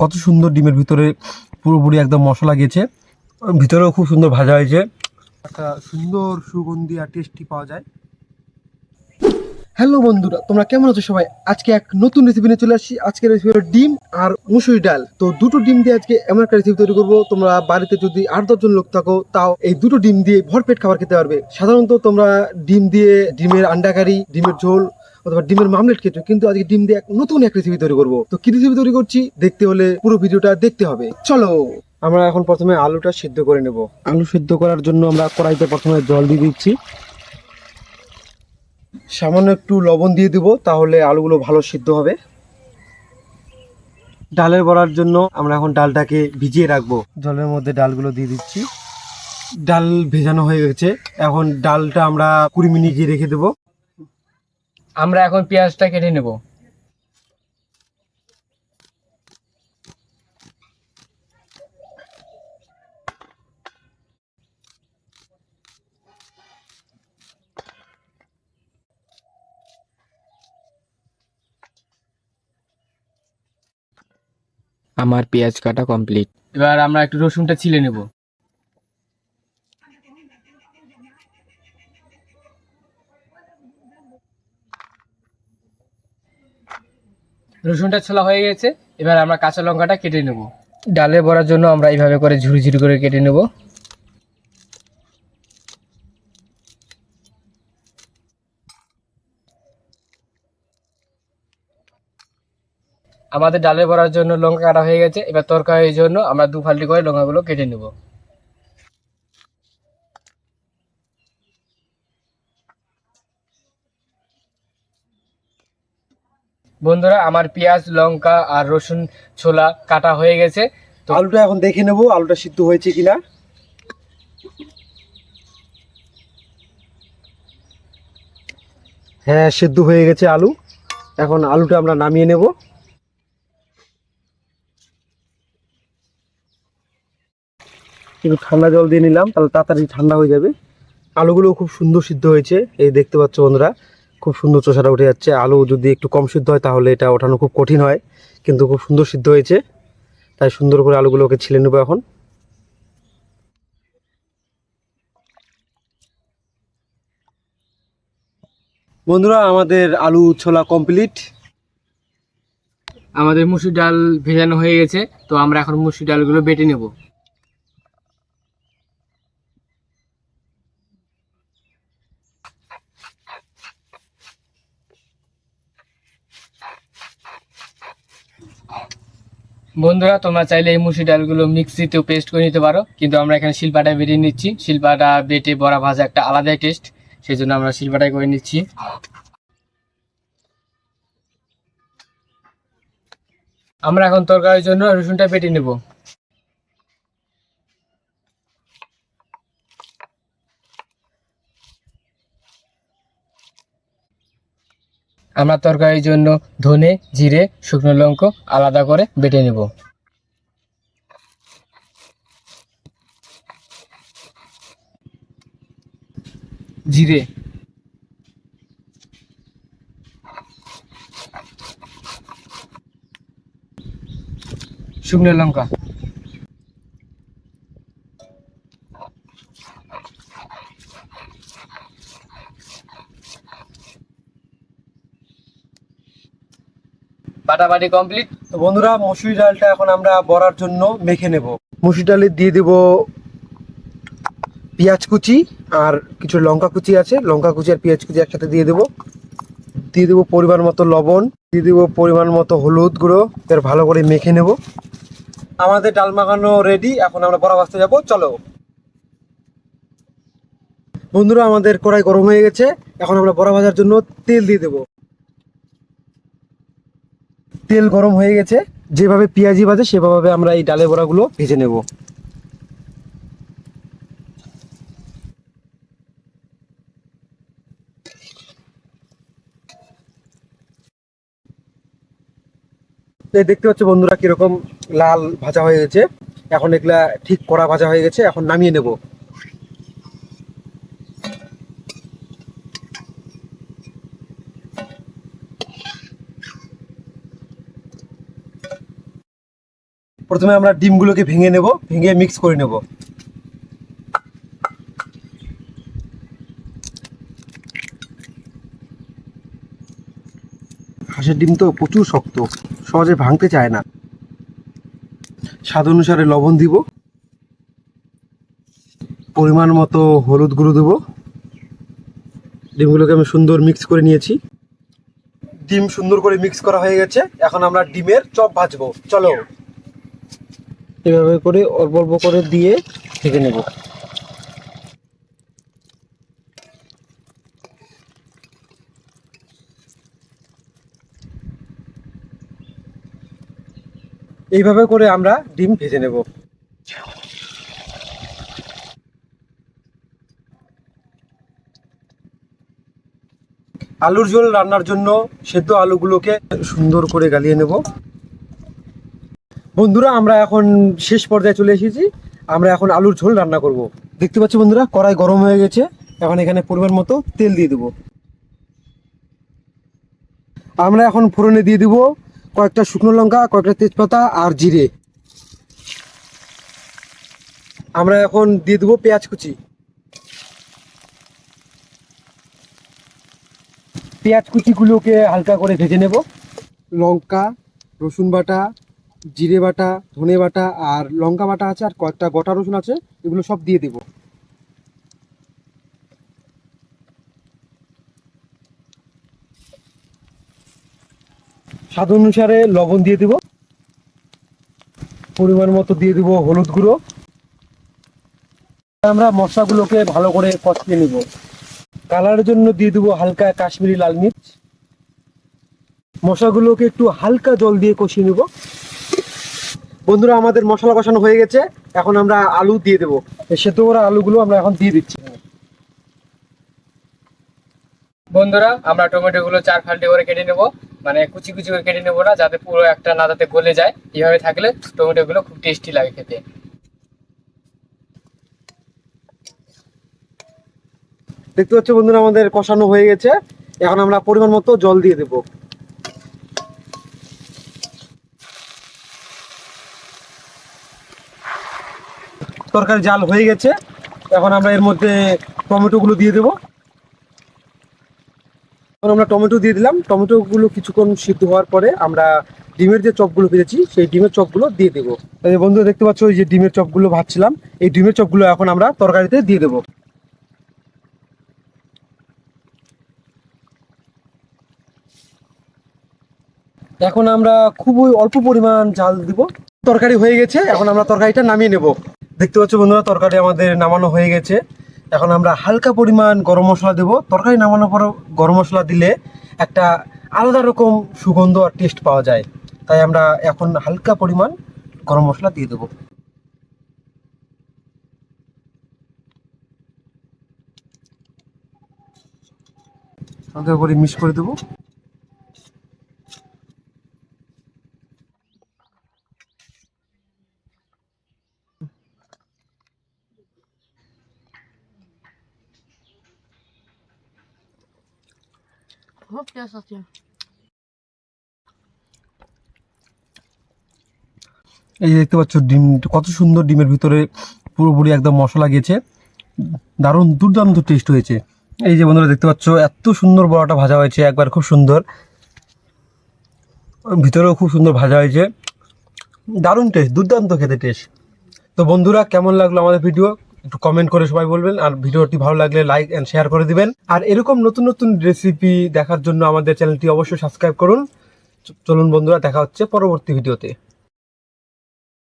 কত সুন্দর ডিমের ভিতরে পুরোপুরি একদম মশলা গেছে। ভিতরেও খুব সুন্দর ভাজা হয়েছে। একটা সুন্দর সুগন্ধি আর টেস্টি পাওয়া যায়। হ্যালো বন্ধুরা, তোমরা কেমন আছো সবাই? আজকে এক নতুন রেসিপি নিয়ে চলে আসছি। আজকের রেসিপি হলো ডিম আর মুসুরি ডাল। তো দুটো ডিম দিয়ে আজকে এমন একটা রেসিপি তৈরি করব। তোমরা বাড়িতে যদি আট দশজন লোক থাকো, তাও এই দুটো ডিম দিয়ে ভরপেট খাবার খেতে পারবে। সাধারণত তোমরা ডিম দিয়ে ডিমের আন্ডা কারি ডিমের ঝোল অথবা ডিমের মামলেট খেয়েছো কিন্তু আজকে ডিম দিয়ে এক নতুন এক রেসিপি তৈরি করব। তো কি রেসিপি তৈরি করছি? দেখতে হলে পুরো ভিডিওটা দেখতে হবে। চলো আমরা এখন প্রথমে আলুটা সিদ্ধ করে নেব। আলু সিদ্ধ করার জন্য আমরা কড়াইতে প্রথমে জল দিয়ে দিচ্ছি। সামান্য একটু লবণ দিয়ে দেবো তাহলে আলুগুলো ভালো সিদ্ধ হবে। ডালের বড়ার জন্য আমরা এখন ডালটাকে ভিজিয়ে রাখব। জলের মধ্যে ডালগুলো দিয়ে দিচ্ছি। ডাল ভেজানো হয়ে গেছে। এখন ডালটা আমরা কুড়ি মিনিট দিয়ে রেখে দেবো। আমরা এখন পেঁয়াজটা কেটে নেব। আমার পেঁয়াজ কাটা কমপ্লিট। এবার আমরা একটু রসুনটা ছিলে নেব। রসুনটা ছোলা হয়ে গেছে, এবার আমরা কাঁচা লঙ্কাটা কেটে নেব। ডালে বড়ার জন্য আমরা এইভাবে করে ঝুড়ি ঝুড়ি করে কেটে নেব। আমাদের ডালে বড়ার জন্য লঙ্কা কাটা হয়ে গেছে, এবার তরকারির জন্য আমরা দু ফাল্টি করে লঙ্কাগুলো কেটে নেব। বন্ধুরা, আমার পেঁয়াজ, লঙ্কা আর রসুন ছোলা কাটা হয়ে গেছে। তো আলুটা এখন দেখে নেব, আলুটা সিদ্ধ হয়েছে কিনা। হ্যাঁ সিদ্ধ হয়ে গেছে আলু। এখন আলুটা আমরা নামিয়ে নেব। একটু ঠান্ডা জল দিয়ে নিলাম, তাহলে তাড়াতাড়ি ঠান্ডা হয়ে যাবে। আলুগুলো খুব সুন্দর সিদ্ধ হয়েছে, এই দেখতে পাচ্ছ বন্ধুরা। খুব সুন্দর চোষাটা উঠে যাচ্ছে। আলু যদি একটু কম সিদ্ধ হয়, তাহলে এটা ওঠানো খুব কঠিন হয়, কিন্তু খুব সুন্দর সিদ্ধ হয়েছে। তাই সুন্দর করে আলুগুলোকে ছিলে নেব এখন। বন্ধুরা, আমাদের আলু ছোলা কমপ্লিট আমাদের মুসুর ডাল ভেজানো হয়ে গেছে, তো আমরা এখন মুসুর ডালগুলো বেটে নেব। বন্ধুরা, তোমরা চাইলে এই মুসুর ডালগুলো মিক্সিতেও পেস্ট করে নিতে পারো। কিন্তু আমরা এখানে শিলপাটা বেটে নিচ্ছি। শিলপাটা বেটে বড়া ভাজা একটা আলাদাই টেস্ট সেই জন্য আমরা শিলপাটাই করে নিচ্ছি। আমরা এখন তরকারির জন্য রসুনটা বেটে নেব। আমরা তরকারির জন্য ধনে জিরে শুকনো লঙ্কা আলাদা করে বেটে নেব। জিরে। শুকনো লঙ্কা। বাটাবাটি কমপ্লিট। তো বন্ধুরা, মসুরি ডালটা এখন আমরা বড়ার জন্য মেখে নেব। মসুরি ডালে দিয়ে দেব পেঁয়াজ কুচি আর কিছু লঙ্কা কুচি আছে। লঙ্কা কুচি আর পেঁয়াজ কুচি একসাথে দিয়ে দেব। দিয়ে দেবো পরিমাণ মতো লবণ, দিয়ে দেবো পরিমাণ মতো হলুদ গুঁড়ো এর ভালো করে মেখে নেব। আমাদের ডাল মাখানো রেডি এখন আমরা বড়া ভাজতে যাব। চলো। বন্ধুরা, আমাদের কড়াই গরম হয়ে গেছে। এখন আমরা বড়া ভাজার জন্য তেল দিয়ে দেবো। তেল গরম হয়ে গেছে। যেভাবে পেঁয়াজি ভাজে, সেভাবে আমরা এই ডালের বড়াগুলো ভেজে নেব। দেখতে পাচ্ছ বন্ধুরা কীরকম লাল ভাজা হয়ে গেছে। এখন এগুলা ঠিক কড়া ভাজা হয়ে গেছে, এখন নামিয়ে নেব। প্রথমে আমরা ডিমগুলোকে ভেঙে নেব, ভেঙে মিক্স করে নেব। হাঁসের ডিম তো প্রচুর শক্ত, সহজে ভাঙতে চায় না। স্বাদ অনুসারে লবণ দিব। পরিমাণ মতো হলুদ গুঁড়ো দেবো। ডিমগুলোকে আমি সুন্দর মিক্স করে নিয়েছি। ডিম সুন্দর করে মিক্স করা হয়ে গেছে। এখন আমরা ডিমের চপ ভাজবো। চলো। এভাবে করে অল্প অল্প করে দিয়ে ভেজে নেব। এইভাবে করে আমরা ডিম ভেজে নেব। আলুর ঝোল রান্নার জন্য সেদ্ধ আলুগুলোকে সুন্দর করে গালিয়ে নেব। বন্ধুরা, আমরা এখন শেষ পর্যায়ে চলে এসেছি। আমরা এখন আলুর ঝোল রান্না করব। দেখতে পাচ্ছ বন্ধুরা, কড়াই গরম হয়ে গেছে। এখন এখানে পরিমাণ মতো তেল দিয়ে দেবো। আমরা এখন ফোড়নে দিয়ে দিব কয়েকটা শুকনো লঙ্কা, কয়েকটা তেজপাতা আর জিরে। আমরা এখন দিয়ে দেবো পেঁয়াজ কুচি। পেঁয়াজ কুচিগুলোকে হালকা করে ভেজে নেব। লঙ্কা, রসুন বাটা জিরে বাটা, ধনে বাটা আর লঙ্কা বাটা আছে আর কয়েকটা গোটা রসুন আছে, এগুলো সব দিয়ে দেব। স্বাদ অনুসারে লবণ দিয়ে দেব। পরিমাণ মতো দিয়ে দেব হলুদ গুঁড়ো। আমরা মশলাগুলোকে ভালো করে কষিয়ে নিব। কালারের জন্য দিয়ে দেবো হালকা কাশ্মীরি লাল মির্চ। মশলাগুলোকে একটু হালকা জল দিয়ে কষিয়ে নেব। বন্ধুরা আমাদের মশলা কষানো হয়ে গেছে। এখন আমরা আলু দিয়ে দেবো। সেদ্ধ করা আলুগুলো আমরা এখন দিয়ে দিচ্ছি। বন্ধুরা আমরা টমেটো গুলো চার ফাল্টে করে কেটে নেব। মানে কুচি কুচি করে কেটে নেব না যাতে পুরো একটা না যাতে গলে যায়। এইভাবে থাকলে টমেটো গুলো খুব টেস্টি লাগে খেতে। দেখতে পাচ্ছ বন্ধুরা আমাদের কষানো হয়ে গেছে। এখন আমরা পরিমাণ মতো জল দিয়ে দেবো। তরকারি জাল হয়ে গেছে। এখন আমরা এর মধ্যে টমেটোগুলো দিয়ে দেবো। এখন আমরা টমেটো দিয়ে দিলাম। টমেটোগুলো কিছুক্ষণ সিদ্ধ হওয়ার পরে আমরা ডিমের যে চপগুলো পেয়েছি সেই ডিমের চপগুলো দিয়ে দেবো। এই যে বন্ধু দেখতে পাচ্ছ ওই যে ডিমের চপগুলো ভাজছিলাম, এই ডিমের চপগুলো এখন আমরা তরকারিতে দিয়ে দেবো। এখন আমরা খুবই অল্প পরিমাণ জাল দিব। তরকারি হয়ে গেছে, এখন আমরা তরকারিটা নামিয়ে নেব। দেখতে পাচ্ছ বন্ধুরা, তরকারি আমাদের নামানো হয়ে গেছে। এখন আমরা হালকা পরিমাণ গরম মশলা দেবো। তরকারি নামানোর পর গরম মশলা দিলে একটা আলাদা রকম সুগন্ধ আর টেস্ট পাওয়া যায়। তাই আমরা এখন হালকা পরিমাণ গরম মশলা দিয়ে দেবো। হালকা করে মিক্স করে দেবো। Ist das এই দেখতে পাচ্ছ, ডিম, কত সুন্দর ডিমের ভিতরে পুরোপুরি একদম মশলা গেছে। দারুণ, দুর্দান্ত টেস্ট হয়েছে। এই যে বন্ধুরা দেখতে পাচ্ছ, এত সুন্দর বড়াটা ভাজা হয়েছে, একবার খুব সুন্দর। ভিতরেও খুব সুন্দর ভাজা হয়েছে। দারুণ টেস্ট দুর্দান্ত খেতে টেস্ট তো বন্ধুরা, কেমন লাগল আমাদের ভিডিও একটু কমেন্ট করে সবাই বলবেন, আর ভিডিওটি ভালো লাগলে লাইক এন্ড শেয়ার করে দিবেন। আর এরকম নতুন নতুন রেসিপি দেখার জন্য আমাদের চ্যানেলটি অবশ্যই সাবস্ক্রাইব করুন। চলুন বন্ধুরা, দেখা হচ্ছে পরবর্তী ভিডিওতে।